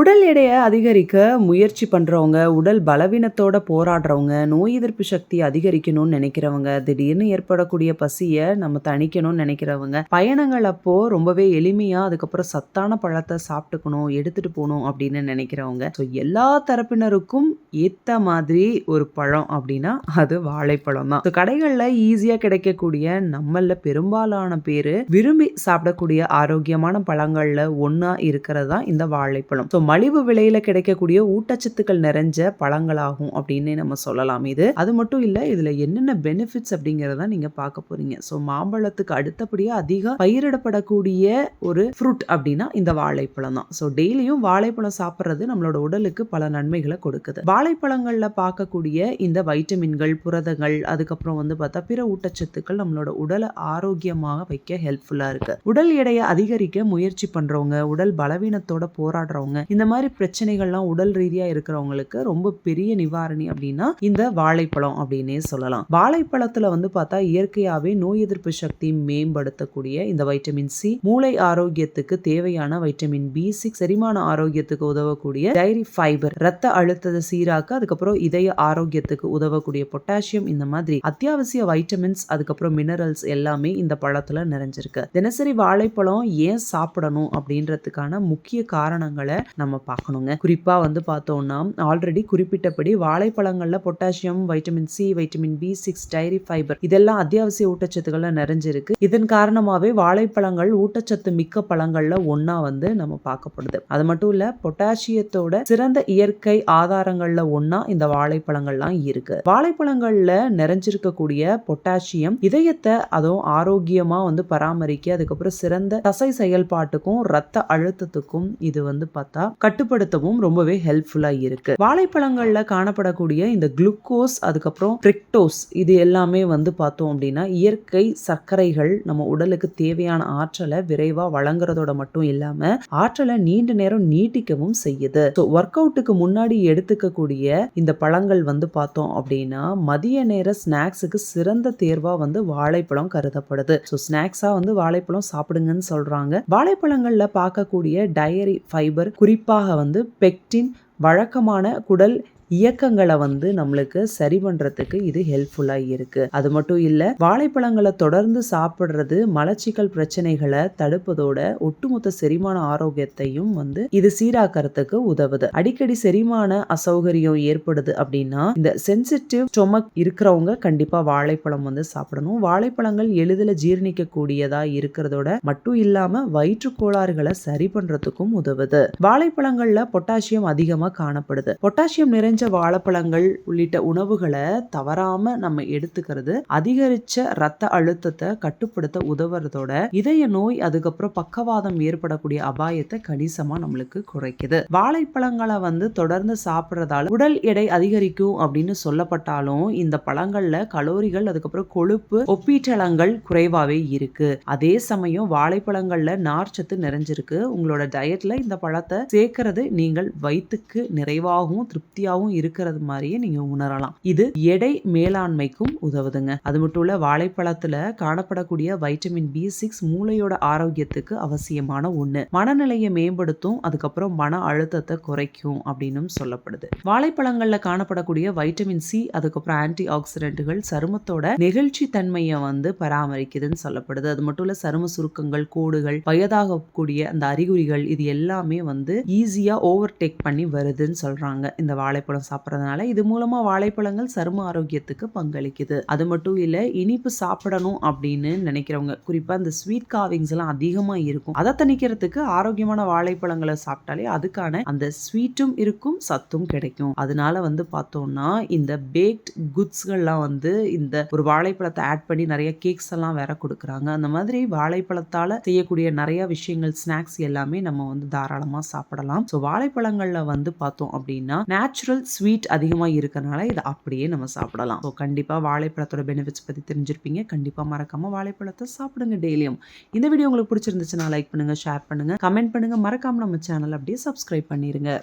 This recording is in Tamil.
உடல் எடையை அதிகரிக்க முயற்சி பண்ணுறவங்க உடல் பலவீனத்தோட போராடுறவங்க, நோய் எதிர்ப்பு சக்தி அதிகரிக்கணும்னு நினைக்கிறவங்க, திடீர்னு ஏற்படக்கூடிய பசியை நம்ம தணிக்கணும்னு நினைக்கிறவங்க, பயணங்கள் அப்போ ரொம்பவே எளிமையாக அதுக்கப்புறம் சத்தான பழத்தை சாப்பிட்டுக்கணும், எடுத்துட்டு போகணும் அப்படின்னு நினைக்கிறவங்க. ஸோ எல்லா தரப்பினருக்கும் ஏத்த மாதிரி ஒரு பழம் அப்படின்னா, அது வாழைப்பழம் தான். ஸோ கடைகளில் ஈஸியாக கிடைக்கக்கூடிய நம்மள பெரும்பாலான பேர் விரும்பி சாப்பிடக்கூடிய ஆரோக்கியமான பழங்களில் ஒன்றா இருக்கிறது தான் இந்த வாழைப்பழம். ஸோ மலிவு விலையில கிடைக்கக்கூடிய ஊட்டச்சத்துக்கள் நிறைஞ்ச பழங்களாகும் அப்படின்னே நம்ம சொல்லலாம் இது. அது மட்டும் இல்ல, இதுல என்னென்ன பெனிஃபிட்ஸ் அப்படிங்கிறத நீங்க பார்க்க போறீங்க. ஸோ மாம்பழத்துக்கு அடுத்தபடியா அதிக பயிரிடப்படக்கூடிய ஒரு ஃப்ரூட் அப்படின்னா இந்த வாழைப்பழம் தான். ஸோ டெய்லியும் வாழைப்பழம் சாப்பிடுறது நம்மளோட உடலுக்கு பல நன்மைகளை கொடுக்குது. வாழைப்பழங்கள்ல பார்க்கக்கூடிய இந்த வைட்டமின்கள், புரதங்கள், அதுக்கப்புறம் வந்து பார்த்தா பிற ஊட்டச்சத்துக்கள் நம்மளோட உடலை ஆரோக்கியமாக வைக்க ஹெல்ப்ஃபுல்லா இருக்கு. உடல் எடையை அதிகரிக்க முயற்சி பண்றவங்க, உடல் பலவீனத்தோட போராடுறவங்க, இந்த மாதிரி பிரச்சனைகள்லாம் உடல் ரீதியா இருக்கிறவங்களுக்கு ரொம்ப பெரிய நிவாரணி அப்படின்னா இந்த வாழைப்பழம் அப்படின்னே சொல்லலாம். வாழைப்பழத்துல வந்து பார்த்தா இயற்கையாவே நோய் எதிர்ப்பு சக்தி மேம்படுத்தக்கூடிய இந்த வைட்டமின் சி, மூளை ஆரோக்கியத்துக்கு தேவையான வைட்டமின் பி சிக்ஸ், செரிமான ஆரோக்கியத்துக்கு உதவக்கூடிய டைரி ஃபைபர், ரத்த அழுத்தத்தை சீராக்க, அதுக்கப்புறம் இதய ஆரோக்கியத்துக்கு உதவக்கூடிய பொட்டாசியம் இந்த மாதிரி அத்தியாவசிய வைட்டமின்ஸ் அதுக்கப்புறம் மினரல்ஸ் எல்லாமே இந்த பழத்துல நிறைஞ்சிருக்கு. தினசரி வாழைப்பழம் ஏன் சாப்பிடணும் அப்படின்றதுக்கான முக்கிய காரணங்களை நம்ம நம்ம பார்க்கணுங்க. குறிப்பாக வந்து பார்த்தோம்னா, ஆல்ரெடி குறிப்பிட்டபடி வாழைப்பழங்களில் potassium, vitamin C, vitamin B six, dietary fibre இதெல்லாம் அத்தியாவசிய ஊட்டச்சத்துக்கள்ல நிறைஞ்சிருக்கு. இதன் காரணமாகவே வாழைப்பழங்கள் ஊட்டச்சத்து மிக்க பழங்களில் ஒன்றா வந்து நம்ம பார்க்கப்படுது. அது மட்டும் இல்லை பொட்டாசியத்தோட சிறந்த இயற்கை ஆதாரங்களில் ஒன்றா இந்த வாழைப்பழங்கள்லாம் இருக்கு. வாழைப்பழங்களில் நிறைஞ்சிருக்கக்கூடிய பொட்டாசியம் இதயத்தை அதுவும் ஆரோக்கியமாக வந்து பராமரிக்க, அதுக்கப்புறம் சிறந்த தசை செயல்பாட்டுக்கும், ரத்த அழுத்தத்துக்கும் இது வந்து பார்த்தா கட்டுப்படுத்தவும் ரொம்பவே ஹெல்ப்ஃபுல்லா இருக்கு. வாழைப்பழங்கள்ல காணப்படக்கூடிய இந்த குளுக்கோஸ், அதுக்கப்புறம் ட்ரிக்டோஸ் இது எல்லாமே வந்து பார்த்தோம் அப்படின்னா, இயற்கை சர்க்கரைகள் நம்ம உடலுக்கு தேவையான ஆற்றலை விரைவா வழங்குறதோட மட்டும் இல்லாம, ஆற்றலை நீண்ட நேரம் நீட்டிக்கவும் செய்யுது. ஸோ ஒர்க் அவுட்டுக்கு முன்னாடி எடுத்துக்கக்கூடிய இந்த பழங்கள் வந்து பார்த்தோம் அப்படின்னா, மதிய நேர ஸ்நாக்ஸுக்கு சிறந்த தேர்வா வந்து வாழைப்பழம் கருதப்படுது. ஸோ ஸ்நாக்ஸா வந்து வாழைப்பழம் சாப்பிடுங்கன்னு சொல்றாங்க. வாழைப்பழங்கள்ல பார்க்கக்கூடிய டயரி ஃபைபர் குறிப்பாக வந்து பெக்டின் வழக்கமான குடல் இயக்கங்களை வந்து நம்மளுக்கு சரி பண்றதுக்கு இது ஹெல்ப்ஃபுல்லா இருக்கு. அது மட்டும் இல்ல, வாழைப்பழங்களை தொடர்ந்து சாப்பிடுறது மலச்சிக்கல் பிரச்சனைகளை தடுப்பதோட ஒட்டுமொத்த செரிமான ஆரோக்கியத்தையும் வந்து இது சீராக்கிறதுக்கு உதவுது. அடிக்கடி செரிமான அசௌகரியம் ஏற்படுது அப்படின்னா, இந்த சென்சிட்டிவ் ஸ்டொமக் இருக்கிறவங்க கண்டிப்பா வாழைப்பழம் வந்து சாப்பிடணும். வாழைப்பழங்கள் எளிதில் ஜீரணிக்க கூடியதா இருக்கிறதோட மட்டும் இல்லாம வயிற்று கோளாறுகளை சரி பண்றதுக்கும் உதவுது. வாழைப்பழங்கள்ல பொட்டாசியம் அதிகமா காணப்படுது. பொட்டாசியம் நிறைஞ்ச வாழைப்பழங்கள் உள்ளிட்ட உணவுகளை தவறாம நம்ம எடுத்துக்கிறது அதிகரிச்ச ரத்த அழுத்தத்தை கட்டுப்படுத்த உதவுறதோட இதய நோய் அதுக்கப்புறம் பக்கவாதம் ஏற்படக்கூடிய அபாயத்தை கணிசமா நம்மளுக்கு குறைக்குது. வாழைப்பழங்களை வந்து தொடர்ந்து சாப்பிட்றதால உடல் எடை அதிகரிக்கும் அப்படின்னு சொல்லப்பட்டாலும், இந்த பழங்கள்ல கலோரிகள் அதுக்கப்புறம் கொழுப்பு ஒப்பீட்டளங்கள் குறைவாவே இருக்கு. அதே சமயம் வாழைப்பழங்கள்ல நார்ச்சத்து நிறைஞ்சிருக்கு. உங்களோட டயட்ல இந்த பழத்தை சேர்க்கறது நீங்கள் வயிற்றுக்கு நிறைவாகவும், திருப்தியாகவும் இருக்கிறது மாதிரியே நீங்க உணரலாம். இது எடை மேலாண்மைக்கும் உதவுதுங்க. அது மட்டும் இல்ல, வாழைப்பழத்துல காணப்படக்கூடிய வைட்டமின் பி சிக்ஸ் மூளையோட ஆரோக்கியத்துக்கு அவசியமான ஒண்ணு. மனநிலையை மேம்படுத்தும், அதுக்கப்புறம் மன அழுத்தத்தை குறைக்கும் அப்படின்னு சொல்லப்படுது. வாழைப்பழங்கள்ல காணப்படக்கூடிய வைட்டமின் சி, அதுக்கப்புறம் ஆன்டி ஆக்சிடென்ட்கள் சருமத்தோட நெகிழ்ச்சி தன்மையை வந்து பராமரிக்குதுன்னு சொல்லப்படுது. அது மட்டும் இல்ல, சரும சுருக்கங்கள், கோடுகள், வயதாகக்கூடிய அந்த அறிகுறிகள் இது எல்லாமே வந்து ஈஸியா ஓவர்டேக் பண்ணி வருதுன்னு சொல்றாங்க. இந்த வாழைப்பழம் சாப்பிட்றதுனால இது மூலமாக வாழைப்பழங்கள் சரும ஆரோக்கியத்துக்கு பங்களிக்குது. அது மட்டும் இல்லை இனிப்பு சாப்பிடணும் அப்படின்னு நினைக்கிறவங்க, குறிப்பாக இந்த ஸ்வீட் காவிங்ஸ் எல்லாம் அதிகமாக இருக்கும். அதை தணிக்கிறதுக்கு ஆரோக்கியமான வாழைப்பழங்களை சாப்பிட்டாலே அதுக்கான அந்த ஸ்வீட்டும் இருக்கும், சத்தும் கிடைக்கும். அதனால வந்து பார்த்தோம்னா, இந்த பேக்ட் குட்ஸ்கள்லாம் வந்து இந்த ஒரு வாழைப்பழத்தை ஆட் பண்ணி நிறைய கேக்ஸ் எல்லாம் வேற கொடுக்குறாங்க. அந்த மாதிரி வாழைப்பழத்தால செய்யக்கூடிய நிறைய விஷயங்கள் ஸ்நாக்ஸ் எல்லாமே நம்ம வந்து தாராளமாக சாப்பிடலாம். ஸோ வாழைப்பழங்களில் வந்து பார்த்தோம் அப்படின்னா, நேச்சுரல் ஸ்வீட் அதிகமாக இருக்கிறனால இதை அப்படியே நம்ம சாப்பிடலாம். ஸோ கண்டிப்பாக வாழைப்பழத்தோட பெனிஃபிட்ஸ் பற்றி தெரிஞ்சிருப்பீங்க. கண்டிப்பாக மறக்காமல் வாழைப்பழத்தை சாப்பிடுங்க டெய்லியும். இந்த வீடியோ உங்களுக்கு பிடிச்சிருந்துச்சுன்னா லைக் பண்ணுங்கள் ஷேர் பண்ணுங்கள் கமெண்ட் பண்ணுங்கள் மறக்காமல் நம்ம சேனல் அப்படியே சப்ஸ்கிரைப் பண்ணிடுங்க